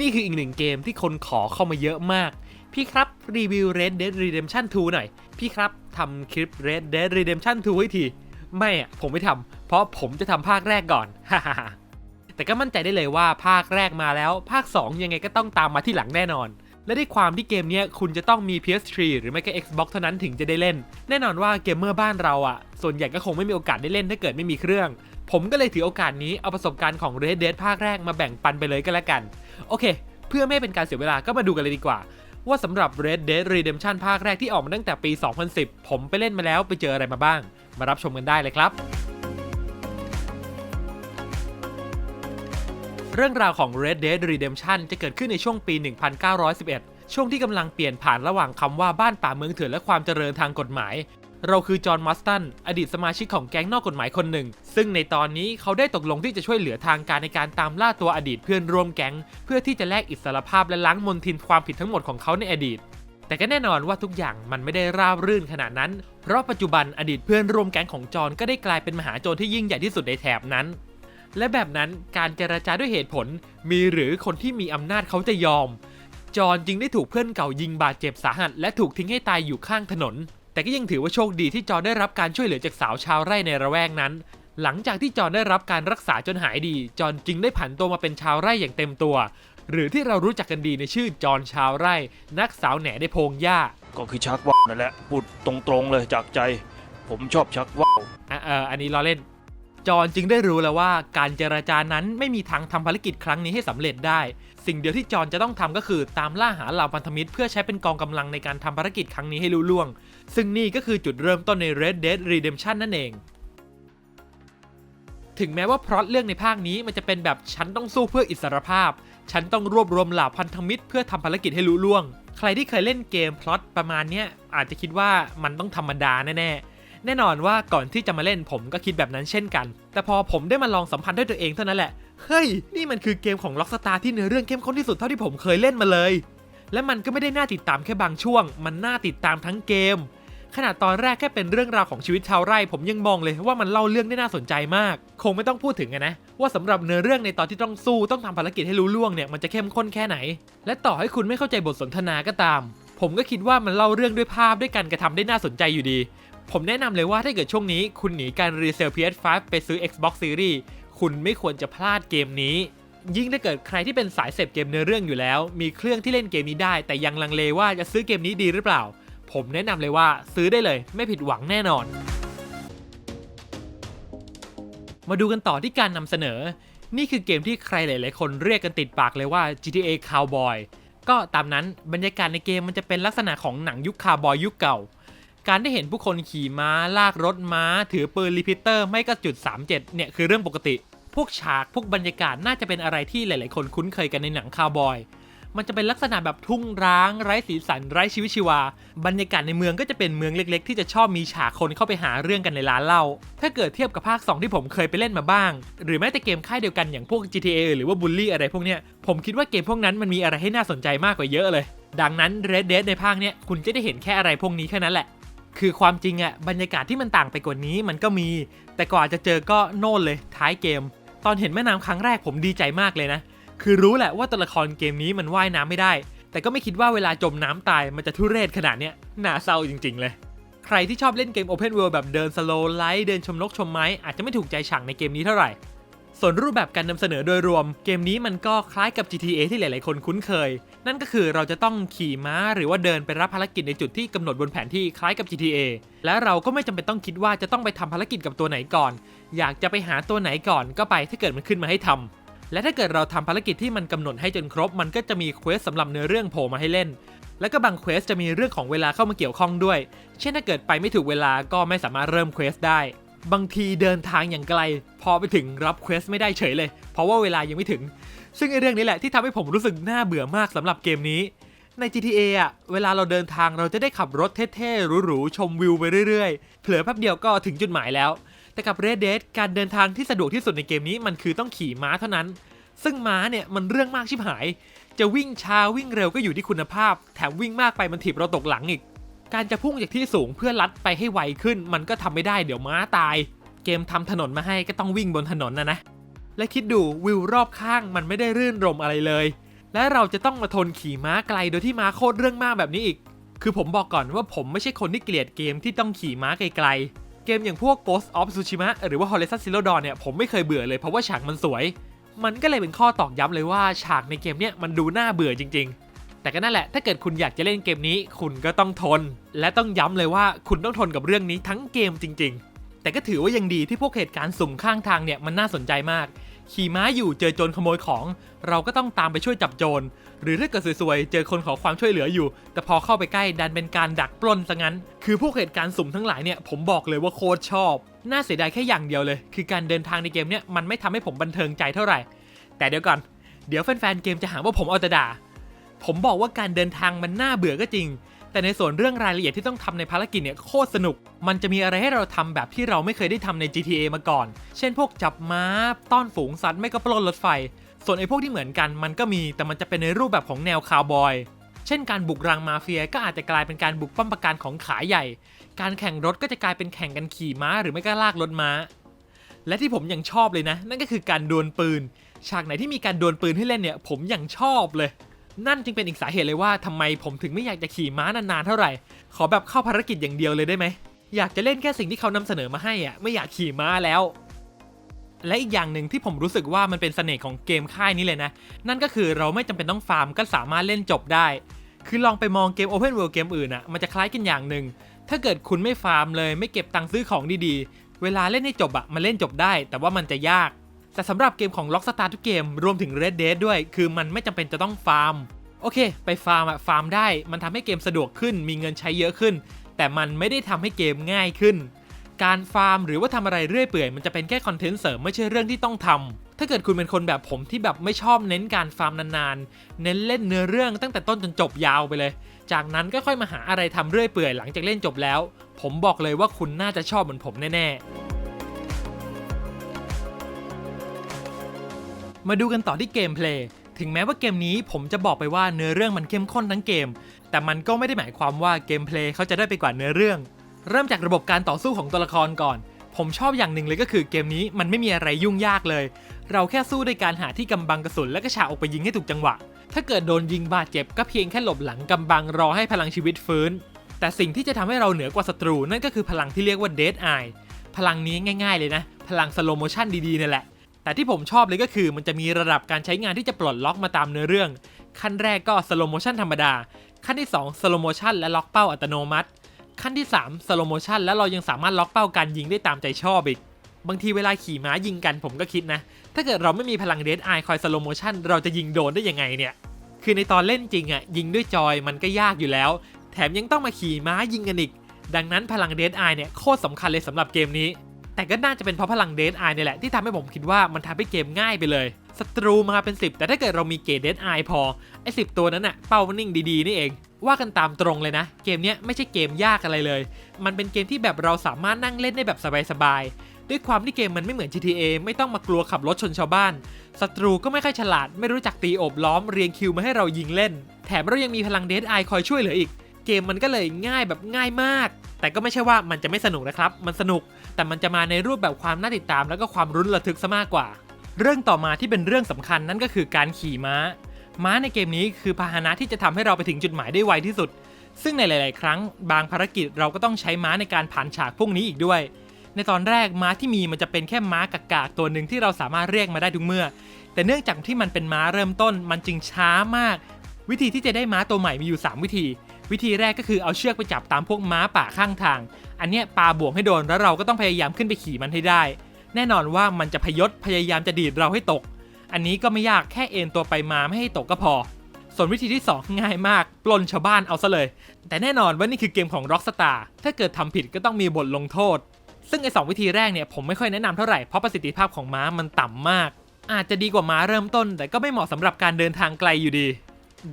นี่คืออีกหนึ่งเกมที่คนขอเข้ามาเยอะมาก พี่ครับ รีวิว Red Dead Redemption 2 หน่อย พี่ครับทำคลิป Red Dead Redemption 2 ให้ที ไม่อะผมไม่ทำเพราะผมจะทำภาคแรกก่อน แต่ก็มั่นใจได้เลยว่าภาคแรกมาแล้ว ภาค 2 ยังไงก็ต้องตามมาที่หลังแน่นอน และด้วยความที่เกมนี้คุณจะต้องมี PS3 หรือไม่ก็ Xbox เท่านั้นถึงจะได้เล่น แน่นอนว่าเกมเมอร์บ้านเราอะส่วนใหญ่ก็คงไม่มีโอกาสได้เล่นถ้าเกิดไม่มีเครื่อง ผมก็เลยถือโอกาสนี้เอาประสบการณ์ของ Red Dead ภาคแรกมาแบ่งปันไปเลยก็แล้วกัน โอเค เพื่อไม่เป็นการเสียเวลาก็มาดูกันเลยดีกว่า ว่าสำหรับ Red Dead Redemption ภาคแรกที่ออกมาตั้งแต่ปี 2010 ผมไปเล่นมาแล้วไปเจออะไรมาบ้าง มารับชมกันได้เลยครับเรื่องราวของ Red Dead Redemption จะเกิดขึ้นในช่วงปี 1911 ช่วงที่กำลังเปลี่ยนผ่านระหว่างคำว่าบ้านป่าเมืองเถื่อนและความเจริญทางกฎหมาย เราคือจอห์นมัสตันอดีตสมาชิกของแก๊งนอกกฎหมายคนหนึ่ง ซึ่งในตอนนี้เขาได้ตกลงที่จะช่วยเหลือทางการในการตามล่าตัวอดีตเพื่อนร่วมแก๊ง เพื่อที่จะแลกอิสรภาพและล้างมลทินความผิดทั้งหมดของเขาในอดีต แต่ก็แน่นอนว่าทุกอย่างมันไม่ได้ราบรื่นขนาดนั้น เพราะปัจจุบันอดีตเพื่อนร่วมแก๊งของจอห์นก็ได้กลายเป็นมหาโจรที่ยิ่งใหญ่ที่สุดในแถบนั้น และแบบนั้นการเจรจาด้วยเหตุผล มีหรือคนที่มีอำนาจเขาจะยอมจอห์นจึงได้ถูกเพื่อนเก่ายิงบาดเจ็บสาหัสและถูกทิ้งให้ตายอยู่ข้างถนน แต่ก็ยังถือว่าโชคดีที่จอห์นได้รับการช่วยเหลือจากสาวชาวไร่ในระแวกนั้น หลังจากที่จอห์นได้รับการรักษาจนหายดี จอห์นจึงได้ผันตัวมาเป็นชาวไร่อย่างเต็มตัว หรือที่เรารู้จักกันดีในชื่อจอห์นชาวไร่ นักสาวแหน่ในพงหญ้า ก็คือชักว่าวนั่นแหละพูดตรงๆเลยจากใจ ผมชอบชักว่าวอะเอออันนี้ล้อเล่น จอห์นจึงได้รู้แล้วว่าการเจรจานั้นไม่มีทางทำภารกิจครั้งนี้ให้สำเร็จได้ สิ่งเดียวที่จอห์นจะต้องทำก็คือตามล่าหาเหล่าพันธมิตร เพื่อใช้เป็นกองกำลังในการทำภารกิจครั้งนี้ให้ลุล่วง ซึ่งนี่ก็คือจุดเริ่มต้นใน Red Dead Redemption นั่นเอง ถึงแม้ว่าพล็อตเรื่องในภาคนี้มันจะเป็นแบบฉันต้องสู้เพื่ออิสรภาพ ฉันต้องรวบรวมเหล่าพันธมิตรเพื่อทำภารกิจให้ลุล่วง ใครที่เคยเล่นเกมพล็อตประมาณเนี้ยอาจจะคิดว่ามันต้องธรรมดาแน่ๆ แน่นอนว่าก่อนที่จะมาเล่นผมก็คิดแบบนั้นเช่นกัน แต่พอผมได้มาลองสัมผัสด้วยตัวเองเท่านั้นแหละ เฮ้ย นี่มันคือเกมของ Rockstar ที่เนื้อเรื่องเข้มข้นที่สุดเท่าที่ผมเคยเล่นมาเลย และมันก็ไม่ได้น่าติดตามแค่บางช่วง มันน่าติดตามทั้งเกม ขนาดตอนแรกแค่เป็นเรื่องราวของชีวิตชาวไร่ ผมยังมองเลยว่ามันเล่าเรื่องได้น่าสนใจมาก คงไม่ต้องพูดถึงนะ ว่าสำหรับเนื้อเรื่องในตอนที่ต้องสู้ต้องทำภารกิจให้รู้ล่วงเนี่ยมันจะเข้มข้นแค่ไหน และต่อให้คุณไม่เข้าใจบทสนทนาก็ตาม ผมก็คิดว่ามันเล่าเรื่องด้วยภาพด้วยการกระทำได้น่าสนใจอยู่ดี ผมแนะนำเลยว่าถ้าเกิดช่วงนี้ คุณหนีการรีเซล PS5 ไปซื้อ Xbox Series คุณไม่ควรจะพลาดเกมนี้ ยิ่งถ้าเกิดใครที่เป็นสายเสพเกมเนื้อเรื่องอยู่แล้ว มีเครื่องที่เล่นเกมนี้ได้ แต่ยังลังเลว่าจะซื้อเกมนี้ดีหรือเปล่า ผมแนะนำเลยว่าซื้อได้เลย ไม่ผิดหวังแน่นอน มาดูกันต่อที่การนำเสนอ นี่คือเกมที่ใครหลาย ๆ คนเรียกกันติดปากเลยว่า GTA Cowboy ก็ตามนั้นบรรยากาศในเกมมันจะเป็นลักษณะของหนังยุคคาวบอยยุคเก่า การได้เห็นผู้คนขี่ม้าลากรถม้า ถือปืนรีพิเตอร์ไม่ก็จุด 37 เนี่ยคือเรื่องปกติ พวกฉากพวกบรรยากาศน่าจะเป็นอะไรที่หลาย ๆ คนคุ้นเคยกันในหนังคาวบอย มันจะเป็นลักษณะแบบทุ่งร้าง ไร้สีสันไร้ชีวิตชีวา บรรยากาศในเมืองก็จะเป็นเมืองเล็ก ๆ ที่จะชอบมีฉากคนเข้าไปหาเรื่องกันในร้านเหล้าถ้าเกิดเทียบกับภาค 2 ที่ผมเคยไปเล่นมาบ้าง หรือแม้แต่เกมค่ายเดียวกันอย่างพวก GTA หรือว่า Bully อะไรพวกเนี้ยผมคิดว่าเกมพวกนั้นมันมีอะไรให้น่าสนใจมากกว่าเยอะเลย ดังนั้น Red Dead ในภาคเนี้ยคุณจะได้เห็นแค่อะไรพวกนี้แค่นั้นแหละคือความจริงอะบรรยากาศที่มันต่างไปกว่านี้มันก็มี แต่กว่าจะเจอก็โน่นเลยท้ายเกม ตอนเห็นแม่น้ำครั้งแรกผมดีใจมากเลยนะ คือรู้แหละว่าตัวละครเกมนี้มันว่ายน้ำไม่ได้ แต่ก็ไม่คิดว่าเวลาจมน้ำตายมันจะทุเรศขนาดเนี้ยน่าเศร้าจริง ๆ เลย ใครที่ชอบเล่นเกม Open World แบบเดินสโลไลท์เดินชมนกชมไม้อาจจะไม่ถูกใจฉากในเกมนี้เท่าไหร่ ส่วนรูปแบบการนำเสนอโดยรวม เกมนี้มันก็คล้ายกับ GTA ที่หลาย ๆ คนคุ้นเคย นั่นก็คือเราจะต้องขี่ม้าหรือว่าเดินไปรับภารกิจในจุดที่กำหนดบนแผนที่คล้ายกับ GTA และเราก็ไม่จำเป็นต้องคิดว่าจะต้องไปทำภารกิจกับตัวไหนก่อน อยากจะไปหาตัวไหนก่อนก็ไปถ้าเกิดมันขึ้นมาให้ทำและถ้าเกิดเราทำภารกิจที่มันกำหนดให้จนครบ มันก็จะมีเควสสำหรับเนื้อเรื่องโผล่มาให้เล่น แล้วก็บางเควสจะมีเรื่องของเวลาเข้ามาเกี่ยวข้องด้วย เช่นถ้าเกิดไปไม่ถูกเวลาก็ไม่สามารถเริ่มเควสได้ บางทีเดินทางอย่างไกล พอไปถึงรับเควสไม่ได้เฉยเลย เพราะว่าเวลายังไม่ถึง ซึ่งไอเรื่องนี้แหละที่ทำให้ผมรู้สึกน่าเบื่อมากสำหรับเกมนี้ ใน GTA อะเวลาเราเดินทางเราจะได้ขับรถเท่ๆหรูๆชมวิวไปเรื่อยๆ เผลอแป๊บเดียวก็ถึงจุดหมายแล้ว แต่กับ Red Dead การเดินทางที่สะดวกที่สุดในเกมนี้มันคือต้องขี่ม้าเท่านั้น ซึ่งม้าเนี่ยมันเรื่องมากชิบหาย จะวิ่งช้าวิ่งเร็วก็อยู่ที่คุณภาพ แถมวิ่งมากไปมันถีบเราตกหลังอีก การจะพุ่งจากที่สูงเพื่อลัดไปให้ไวขึ้น มันก็ทำไม่ได้เดี๋ยวม้าตาย เกมทำถนนมาให้ก็ต้องวิ่งบนถนนนะนะ และคิดดูวิวรอบข้างมันไม่ได้รื่นรมอะไรเลย และเราจะต้องมาทนขี่ม้าไกลโดยที่ม้าโคตรเรื่องมากแบบนี้อีก คือผมบอกก่อนว่าผมไม่ใช่คนที่เกลียดเกมที่ต้องขี่ม้าไกลๆ เกมอย่างพวก Ghost of Tsushima หรือว่า Horizon Zero Dawn เนี่ยผมไม่เคยเบื่อเลยเพราะว่าฉากมันสวย มันก็เลยเป็นข้อตอกย้ำเลยว่าฉากในเกมเนี่ยมันดูน่าเบื่อจริง ๆ แต่ก็นั่นแหละถ้าเกิดคุณอยากจะเล่นเกมนี้ คุณก็ต้องทน และต้องย้ำเลยว่าคุณต้องทนกับเรื่องนี้ทั้งเกมจริง ๆ แต่ก็ถือว่ายังดีที่พวกเหตุการณ์สุ่มข้างทางเนี่ยมันน่าสนใจมาก ขี่ม้าอยู่เจอโจรขโมยของ เราก็ต้องตามไปช่วยจับโจรหรือถ้าเกิดสวยๆเจอคนขอความช่วยเหลืออยู่ แต่พอเข้าไปใกล้ดันเป็นการดักปล้นซะงั้น คือพวกเหตุการณ์สุ่มทั้งหลายเนี่ยผมบอกเลยว่าโคตรชอบ น่าเสียดายแค่อย่างเดียวเลย คือการเดินทางในเกมเนี่ยมันไม่ทำให้ผมบันเทิงใจเท่าไหร่ แต่เดี๋ยวก่อนเดี๋ยวแฟนๆเกมจะหาว่าผมเอาแต่ด่า ผมบอกว่าการเดินทางมันน่าเบื่อก็จริง แต่ในส่วนเรื่องรายละเอียดที่ต้องทำในภารกิจเนี่ยโคตรสนุก มันจะมีอะไรให้เราทำแบบที่เราไม่เคยได้ทำใน GTA มาก่อน เช่นพวกจับม้า ต้อนฝูงสัตว์ไม่ก็ปล้นรถไฟ ส่วนไอ้พวกที่เหมือนกันมันก็มี แต่มันจะเป็นในรูปแบบของแนวคาวบอย เช่นการบุกรังมาเฟียก็อาจจะกลายเป็นการบุกป้อมปราการของขายใหญ่ การแข่งรถก็จะกลายเป็นแข่งกันขี่ม้าหรือไม่ก็ลากรถม้า และที่ผมยังชอบเลยนะ นั่นก็คือการดวลปืน ฉากไหนที่มีการดวลปืนให้เล่นเนี่ย ผมยังชอบเลย นั่นจึงเป็นอีกสาเหตุเลยว่าทำไมผมถึงไม่อยากจะขี่ม้านานๆเท่าไหร่ ขอแบบเข้าภารกิจอย่างเดียวเลยได้ไหม อยากจะเล่นแค่สิ่งที่เขานำเสนอมาให้อะไม่อยากขี่ม้าแล้ว และอีกอย่างหนึ่งที่ผมรู้สึกว่ามันเป็นเสน่ห์ของเกมค่ายนี้เลยนะ นั่นก็คือเราไม่จำเป็นต้องฟาร์มก็สามารถเล่นจบได้ คือลองไปมองเกม Open World เกมอื่นอะมันจะคล้ายกันอย่างหนึ่งถ้าเกิดคุณไม่ฟาร์มเลยไม่เก็บตังค์ซื้อของดีๆ เวลาเล่นให้จบอะมันเล่นจบได้ แต่ว่ามันจะยาก แต่สำหรับเกมของ Rockstar ทุกเกมรวมถึง Red Dead ด้วย คือมันไม่จำเป็นจะต้องฟาร์ม โอเค ไปฟาร์มอะฟาร์มได้ มันทำให้เกมสะดวกขึ้น มีเงินใช้เยอะขึ้น แต่มันไม่ได้ทำให้เกมง่ายขึ้น การฟาร์มหรือว่าทำอะไรเรื่อยเปื่อย มันจะเป็นแค่คอนเทนต์เสริมไม่ใช่เรื่องที่ต้องทำถ้าเกิดคุณเป็นคนแบบผมที่แบบไม่ชอบเน้นการฟาร์มนานๆ เน้นเล่นเนื้อเรื่องตั้งแต่ต้นจนจบยาวไปเลย จากนั้นก็ค่อยมาหาอะไรทำเรื่อยเปื่อยหลังจากเล่นจบแล้ว ผมบอกเลยว่าคุณน่าจะชอบเหมือนผมแน่ๆ มาดูกันต่อที่เกมเพลย์ถึงแม้ว่าเกมนี้ผมจะบอกไปว่าเนื้อเรื่องมันเข้มข้นทั้งเกม แต่มันก็ไม่ได้หมายความว่าเกมเพลย์เขาจะได้ไปกว่าเนื้อเรื่อง เริ่มจากระบบการต่อสู้ของตัวละครก่อน ผมชอบอย่างหนึ่งเลยก็คือเกมนี้มันไม่มีอะไรยุ่งยากเลย เราแค่สู้ด้วยการหาที่กำบังกระสุนและก็ฉาออกไปยิงให้ถูกจังหวะ ถ้าเกิดโดนยิงบาดเจ็บก็เพียงแค่หลบหลังกำบังรอให้พลังชีวิตฟื้น แต่สิ่งที่จะทำให้เราเหนือกว่าศัตรูนั่นก็คือพลังที่เรียกว่า Dead Eye พลังนี้ง่าย ๆ เลยนะ พลังสโลโมชันดีๆนี่แหละ แต่ที่ผมชอบเลยก็คือมันจะมีระดับการใช้งานที่จะปลดล็อกมาตามเนื้อเรื่อง ขั้นแรกก็สโลโมชันธรรมดา ขั้นที่2สโลโมชันและล็อกเป้าอัตโนมัติ ขั้นที่3สโลโมชันแล้วเรายังสามารถล็อกเป้าการยิงได้ตามใจชอบอีก บางทีเวลาขี่ม้ายิงกันผมก็คิดนะ ถ้าเกิดเราไม่มีพลังเด d ไอคอยสโลโมชันเราจะยิงโดนได้ยังไงเนี่ย คือในตอนเล่นจริงอะ่ะยิงด้วยจอยมันก็ยากอยู่แล้ว แถมยังต้องมาขี่ม้ายิงกันอีก ดังนั้นพลังเด d ไอเนี่ยโคตรสำคัญเลยสำหรับเกมนี้ แต่ก็น่าจะเป็นเพราะพลังเด d ไอเนี่ยแหละที่ทำให้ผมคิดว่ามันทำให้เกมง่ายไปเลยศัตรูมาเป็น 10 แต่ถ้าเกิดเรามีเกรดเด d ไอพอไอ้สิตัวนั้นอะ่ะเป้านิ่งดีๆนี่เองว่ากันตามตรงเลยนะ เกมเนี้ยไม่ใช่เกมยากอะไรเลย มันเป็นเกมที่แบบเราสามารถนั่งเล่นได้แบบสบายๆ ด้วยความที่เกมมันไม่เหมือน GTA ไม่ต้องมากลัวขับรถชนชาวบ้าน ศัตรูก็ไม่ค่อยฉลาด ไม่รู้จักตีโอบล้อมเรียงคิวมาให้เรายิงเล่น แถมเรายังมีพลังเด d ไอคอยช่วยเหลืออีก เกมมันก็เลยง่ายแบบง่ายมาก แต่ก็ไม่ใช่ว่ามันจะไม่สนุกนะครับ มันสนุก แต่มันจะมาในรูปแบบความน่าติดตามแล้วก็ความรุนระทึกซะมากกว่า เรื่องต่อมาที่เป็นเรื่องสำคัญนั่นก็คือการขี่ม้า ม้าในเกมนี้คือพาหนะที่จะทำให้เราไปถึงจุดหมายได้ไวที่สุด ซึ่งในหลาย ๆ ครั้ง บางภารกิจเราก็ต้องใช้ม้าในการผ่านฉากพวกนี้อีกด้วย ในตอนแรกม้าที่มีมันจะเป็นแค่ม้ากากาตัวหนึ่งที่เราสามารถเรียกมาได้ทุกเมื่อ แต่เนื่องจากที่มันเป็นม้าเริ่มต้น มันจึงช้ามาก วิธีที่จะได้ม้าตัวใหม่มีอยู่ 3 วิธี วิธีแรกก็คือเอาเชือกไปจับตามพวกม้าป่าข้างทาง อันเนี้ยปาบ่วงให้โดนแล้วเราก็ต้องพยายามขึ้นไปขี่มันให้ได้ แน่นอนว่ามันจะพยศพยายามจะดีดเราให้ตก อันนี้ก็ไม่ยากแค่เอ็นตัวไปมาไม่ให้ตกก็พอ ส่วนวิธีที่ 2 ง่ายมากปล้นชาวบ้านเอาซะเลย แต่แน่นอนว่านี่คือเกมของ Rockstar ถ้าเกิดทำผิดก็ต้องมีบทลงโทษ ซึ่งไอ้สวิธีแรกเนี่ยผมไม่ค่อยแนะนำเท่าไหร่เพราะประสิทธิภาพของม้ามันต่ำมาก อาจจะดีกว่าม้าเริ่มต้น แต่ก็ไม่เหมาะสำหรับการเดินทางไกลอยู่ดี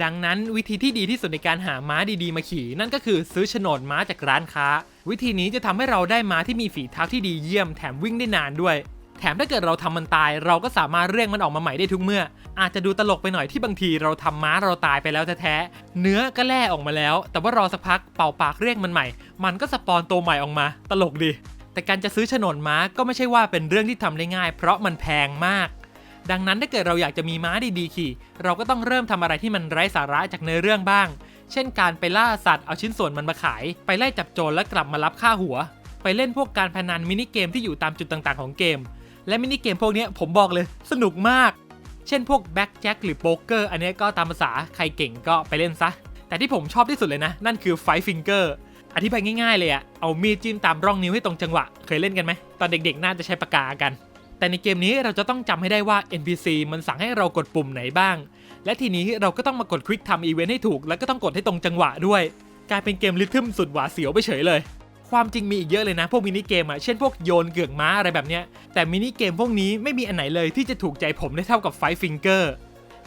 ดังนั้นวิธีที่ดีที่สุดในการหาม้าดีๆมาขี่ นั่นก็คือซื้อโฉนดม้าจากร้านค้า วิธีนี้จะทำให้เราได้ม้าที่มีฝีเท้าที่ดีเยี่ยมแถมวิ่งได้นานด้วย แถมถ้าเกิดเราทำมันตาย เราก็สามารถเรียกมันออกมาใหม่ได้ทุกเมื่อ อาจจะดูตลกไปหน่อยที่บางทีเราทำม้าเราตายไปแล้วแท้ๆเนื้อก็แล่ออกมาแล้ว แต่ว่ารอสักพักเป่าปากเรียกมันใหม่ มันก็สปอนตัวใหม่ออกมา ตลกดีแต่การจะซื้อโฉนดม้าก็ไม่ใช่ว่าเป็นเรื่องที่ทำได้ง่าย เพราะมันแพงมาก ดังนั้นถ้าเกิดเราอยากจะมีม้าดีๆขี่ เราก็ต้องเริ่มทำอะไรที่มันไร้สาระจากเนื้อเรื่องบ้าง เช่น การไปล่าสัตว์เอาชิ้นส่วนมันมาขาย ไปไล่จับโจรและกลับมารับค่าหัว ไปเล่นพวกการพนันมินิเกมที่อยู่ตามจุดต่างๆ ของเกม และมินิเกมพวกนี้ผมบอกเลยสนุกมาก เช่นพวกแบ็กแจ็คหรือโป๊กเกอร์อันนี้ก็ตามภาษาใครเก่งก็ไปเล่นซะ แต่ที่ผมชอบที่สุดเลยนะ นั่นคือไฟฟิงเกอร์อธิบายง่ายๆเลยอะเอามีดจิ้มตามร่องนิ้วให้ตรงจังหวะ เคยเล่นกันไหมตอนเด็กๆ น่าจะใช้ปากกากัน แต่ในเกมนี้เราจะต้องจำให้ได้ว่า NPC มันสั่งให้เรากดปุ่มไหนบ้าง และทีนี้เราก็ต้องมากดควิกทำอีเวนต์ให้ถูก แล้วก็ต้องกดให้ตรงจังหวะด้วย กลายเป็นเกมริทึมสุดหวาเสียวไปเฉยเลย ความจริงมีอีกเยอะเลยนะ พวกมินิเกมอะเช่นพวกโยนเกือกม้าอะไรแบบเนี้ย แต่มินิเกมพวกนี้ไม่มีอันไหนเลยที่จะถูกใจผมได้เท่ากับไฟฟิงเกอร์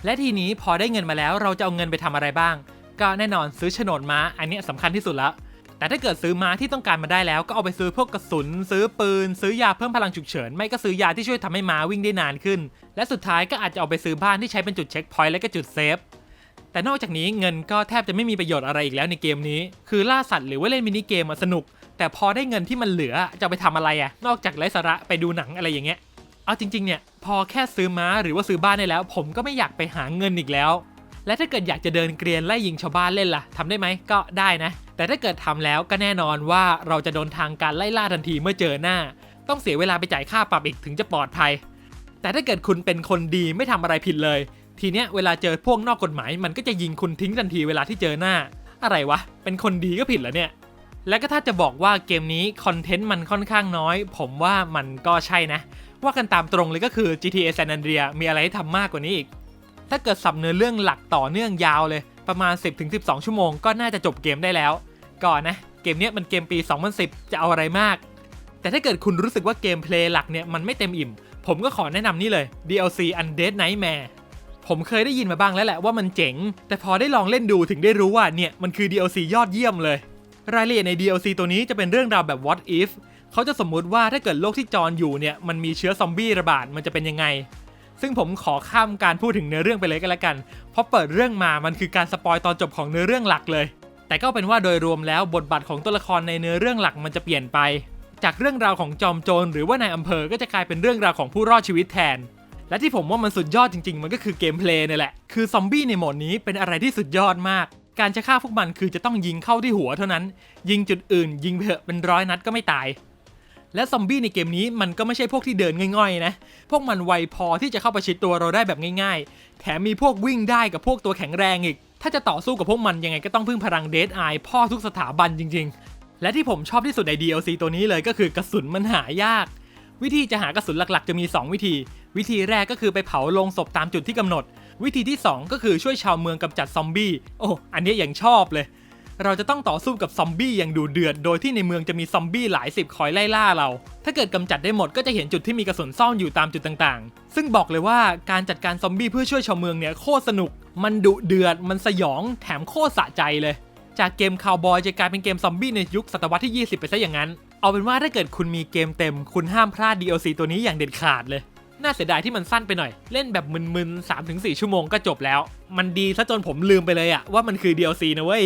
และทีนี้พอได้เงินมาแล้วเราจะเอาเงินไปทำอะไรบ้าง ก็แน่นอนซื้อโฉนดม้า อันนี้ยสำคัญที่สุดแล้ว แต่ถ้าเกิดซื้อม้าที่ต้องการมาได้แล้วก็เอาไปซื้อพวกกระสุน ซื้อปืน ซื้อยาเพิ่มพลังฉุกเฉิน ไม่ก็ซื้อยาที่ช่วยทำให้ม้าวิ่งได้นานขึ้น และสุดท้ายก็อาจจะเอาไปซื้อบ้านที่ใช้เป็นจุดเช็คพอยต์และก็จุดเซฟแต่นอกจากนี้เงินก็แทบจะไม่มีประโยชน์อะไรอีกแล้วในเกมนี้ คือล่าสัตว์หรือว่าเล่นมินิเกมสนุก แต่พอได้เงินที่มันเหลือจะไปทำอะไรอะนอกจากไร้สาระไปดูหนังอะไรอย่างเงี้ยเอาจริงๆเนี่ยพอแค่ซื้อม้าหรือว่าซื้อบ้านได้แล้ว ผมก็ไม่อยากไปหาเงินอีกแล้ว และถ้าเกิดอยากจะเดินเกรียนไล่ยิงชาวบ้านเล่นล่ะทำได้ไหมก็ได้นะ แต่ถ้าเกิดทำแล้วก็แน่นอนว่าเราจะโดนทางการไล่ล่าทันทีเมื่อเจอหน้า ต้องเสียเวลาไปจ่ายค่าปรับอีกถึงจะปลอดภัย แต่ถ้าเกิดคุณเป็นคนดีไม่ทำอะไรผิดเลย ทีเนี้ยเวลาเจอพวกนอกกฎหมาย มันก็จะยิงคุณทิ้งทันทีเวลาที่เจอหน้า อะไรวะ เป็นคนดีก็ผิดเหรอเนี่ย และก็ถ้าจะบอกว่าเกมนี้คอนเทนต์มันค่อนข้างน้อย ผมว่ามันก็ใช่นะ ว่ากันตามตรงเลยก็คือ GTA San Andreas มีอะไรให้ทำมากกว่านี้อีก ถ้าเกิดสับเนื้อเรื่องหลักต่อเนื่องยาวเลย ประมาณ 10-12 ชั่วโมงก็น่าจะจบเกมได้แล้ว ก่อนนะ เกมนี้มันเกมปี 2010 จะเอาอะไรมาก แต่ถ้าเกิดคุณรู้สึกว่าเกมเพลย์หลักเนี่ยมันไม่เต็มอิ่ม ผมก็ขอแนะนำนี่เลย DLC Undead Nightmare ผมเคยได้ยินมาบ้างแล้วแหละว่ามันเจ๋ง แต่พอได้ลองเล่นดูถึงได้รู้ว่าเนี่ยมันคือ DLC ยอดเยี่ยมเลย รายละเอียดใน DLC ตัวนี้จะเป็นเรื่องราวแบบ what if เขาจะสมมุติว่าถ้าเกิดโลกที่จอนอยู่เนี่ยมันมีเชื้อซอมบี้ระบาดมันจะเป็นยังไง ซึ่งผมขอข้ามการพูดถึงเนื้อเรื่องไปเลยก็แล้วกัน เพราะเปิดเรื่องมามันคือการสปอยตอนจบของเนื้อเรื่องหลักเลย แต่ก็เป็นว่าโดยรวมแล้วบทบาทของตัวละครในเนื้อเรื่องหลักมันจะเปลี่ยนไป จากเรื่องราวของจอมโจรหรือว่านายอำเภอก็จะกลายเป็นเรื่องราวของผู้รอดชีวิตแทน และที่ผมว่ามันสุดยอดจริง ๆ มันก็คือเกมเพลย์นี่แหละ คือซอมบี้ในโหมดนี้เป็นอะไรที่สุดยอดมาก การจะฆ่าพวกมันคือจะต้องยิงเข้าที่หัวเท่านั้น ยิงจุดอื่น ยิงเถอะเป็นร้อยนัดก็ไม่ตาย และซอมบี้ในเกมนี้มันก็ไม่ใช่พวกที่เดินง่อยๆนะ พวกมันไวพอที่จะเข้าประชิดตัวเราได้แบบง่ายๆ แถมมีพวกวิ่งได้กับพวกตัวแข็งแรงอีก ถ้าจะต่อสู้กับพวกมันยังไงก็ต้องพึ่งพลังเดดไอพ่อทุกสถาบันจริง ๆ และที่ผมชอบที่สุดใน DLC ตัวนี้เลยก็คือกระสุนมันหายาก วิธีจะหากระสุนหลักๆ จะมี 2 วิธี วิธีแรกก็คือไปเผาลงศพตามจุดที่กำหนด วิธีที่ 2 ก็คือช่วยชาวเมืองกำจัดซอมบี้ โอ้ อันนี้อย่างชอบเลย เราจะต้องต่อสู้กับซอมบี้อย่างดูเดือด โดยที่ในเมืองจะมีซอมบี้หลายสิบคอยไล่ล่าเรา ถ้าเกิดกำจัดได้หมดก็จะเห็นจุดที่มีกระสุนซ่อนอยู่ตามจุดต่างๆ ซึ่งบอกเลยว่าการจัดการซอมบี้เพื่อช่วยชาวเมืองเนี่ยโคตรสนุก มันดุเดือด มันสยอง แถมโคตรสะใจเลย จากเกมคาวบอยจะกลายเป็นเกมซอมบี้ในยุคศตวรรษที่ 20 ไปซะอย่างนั้น เอาเป็นว่าถ้าเกิดคุณมีเกมเต็ม คุณห้ามพลาด DLC ตัวนี้อย่างเด็ดขาดเลยน่าเสียดายที่มันสั้นไปหน่อย เล่นแบบมึนๆ3-4 ชั่วโมงก็จบแล้ว มันดีซะจนผมลืมไปเลยอะว่ามันคือ DLC นะเว้ย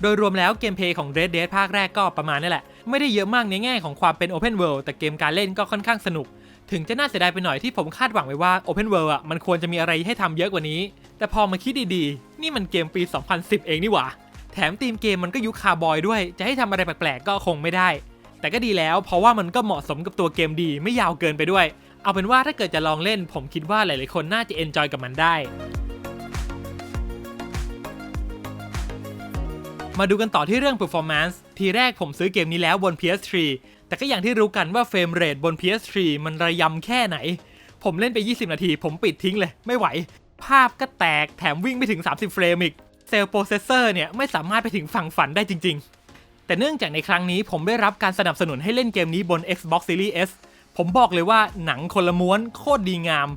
โดยรวมแล้วเกมเพย์ของ Red Dead ภาคแรกก็ประมาณนี้แหละ ไม่ได้เยอะมากในแง่ของความเป็น Open World แต่เกมการเล่นก็ค่อนข้างสนุก ถึงจะน่าเสียดายไปหน่อยที่ผมคาดหวังไว้ว่า Open World อะมันควรจะมีอะไรให้ทำเยอะกว่านี้ แต่พอมาคิดดีๆ นี่มันเกมปี 2010 เองนี่หว่า แถมธีมเกมมันก็ยุคคาร์บอยด้วย จะให้ทำอะไรแปลกๆ ก็คงไม่ได้ แต่ก็ดีแล้วเพราะว่ามันก็เหมาะสมกับตัวเกมดีไม่ยาวเกินไปด้วย เอาเป็นว่าถ้าเกิดจะลองเล่น ผมคิดว่าหลายๆคนน่าจะเอนจอยกับมันได้ มาดูกันต่อที่เรื่อง performance ทีแรกผมซื้อเกมนี้แล้วบน PS3 แต่ก็อย่างที่รู้กันว่าเฟรมเรทบน PS3 มันระยำแค่ไหน ผมเล่นไป 20 นาที ผมปิดทิ้งเลย ไม่ไหว ภาพก็แตกแถมวิ่งไม่ถึง 30 เฟรมอีก เซลล์โปรเซสเซอร์เนี่ยไม่สามารถไปถึงฝั่งฝันได้จริง ๆ แต่เนื่องจากในครั้งนี้ผมได้รับการสนับสนุนให้เล่นเกมนี้บน Xbox Series S ผมบอกเลยว่าหนังคนละม้วนโคตรดีงาม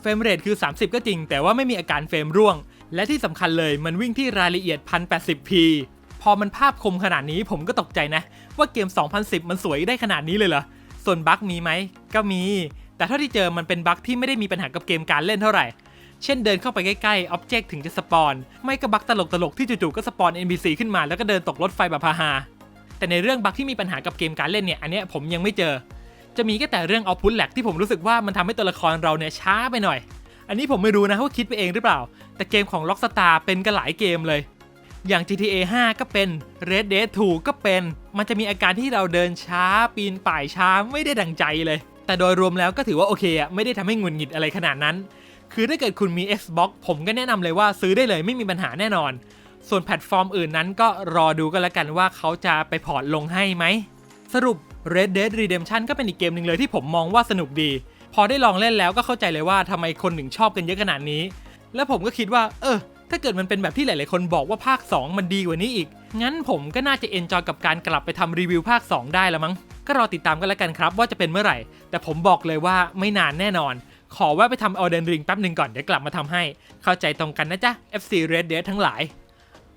เฟรมเรทคือ 30 ก็จริง แต่ว่าไม่มีอาการเฟรมร่วง และที่สำคัญเลยมันวิ่งที่รายละเอียด 1080p พอมันภาพคมขนาดนี้ผมก็ตกใจนะ ว่าเกม 2010 มันสวยได้ขนาดนี้เลยเหรอ ส่วนบั๊กมีไหม ก็มี แต่เท่าที่เจอมันเป็นบั๊กที่ไม่ได้มีปัญหากับเกมการเล่นเท่าไหร่ เช่นเดินเข้าไปใกล้ๆอ็อบเจกต์ถึงจะสปอน ไม่ก็บั๊กตลกๆที่จู่ๆก็สปอน NPC ขึ้นมาแล้วก็เดินตกรถไฟแบบฮาๆแต่ในเรื่องบั๊กที่มีปัญหากับเกมการเล่นเนี่ยอันเนี้ยผมยังไม่เจอ จะมีแค่แต่เรื่องเอาพุทแหลกที่ผมรู้สึกว่ามันทำให้ตัวละครเราเนี่ยช้าไปหน่อย อันนี้ผมไม่รู้นะว่าคิดไปเองหรือเปล่า แต่เกมของ Rockstar เป็นกันหลายเกมเลย อย่าง GTA 5 ก็เป็น Red Dead 2 ก็เป็น มันจะมีอาการที่เราเดินช้าปีนป่ายช้าไม่ได้ดังใจเลย แต่โดยรวมแล้วก็ถือว่าโอเคอะไม่ได้ทำให้หงุนหงิดอะไรขนาดนั้น คือถ้าเกิดคุณมี Xbox ผมก็แนะนำเลยว่าซื้อได้เลยไม่มีปัญหาแน่นอน ส่วนแพลตฟอร์มอื่นนั้นก็รอดูกันแล้วกันว่าเขาจะไปพอร์ตลงให้ไหม สรุป Red Dead Redemption ก็เป็นอีกเกมหนึ่งเลยที่ผมมองว่าสนุกดี พอได้ลองเล่นแล้วก็เข้าใจเลยว่าทำไมคนถึงชอบกันเยอะขนาดนี้ แล้วผมก็คิดว่า เออ ถ้าเกิดมันเป็นแบบที่หลาย ๆ คนบอกว่าภาค 2 มันดีกว่านี้อีก งั้นผมก็น่าจะเอนจอยกับการกลับไปทำรีวิวภาค 2 ได้ละมั้ง ก็รอติดตามกันแล้วกันครับว่าจะเป็นเมื่อไหร่ แต่ผมบอกเลยว่าไม่นานแน่นอน ขอแวะไปทำเอาเดนริงแป๊บหนึ่งก่อนเดี๋ยวกลับมาทำให้ เข้าใจตรงกันนะจ๊ะ FC Red Dead ทั้งหลาย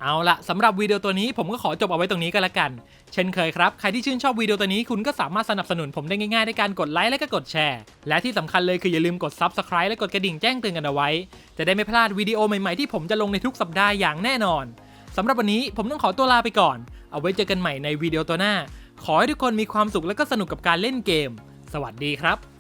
เอาละสำหรับวิดีโอตัวนี้ผมก็ขอจบเอาไว้ตรงนี้ก็แล้วกัน เช่นเคยครับ ใครที่ชื่นชอบวิดีโอตัวนี้คุณก็สามารถสนับสนุนผมได้ง่ายๆด้วยการกดไลค์และก็กดแชร์ และที่สำคัญเลยคืออย่าลืมกด Subscribe และกดกระดิ่งแจ้งเตือนกันเอาไว้ จะได้ไม่พลาดวิดีโอใหม่ๆที่ผมจะลงในทุกสัปดาห์อย่างแน่นอนสำหรับวันนี้ผมต้องขอตัวลาไปก่อน เอาไว้เจอกันใหม่ในวิดีโอตัวหน้า ขอให้ทุกคนมีความสุขและก็สนุกกับการเล่นเกม สวัสดีครับ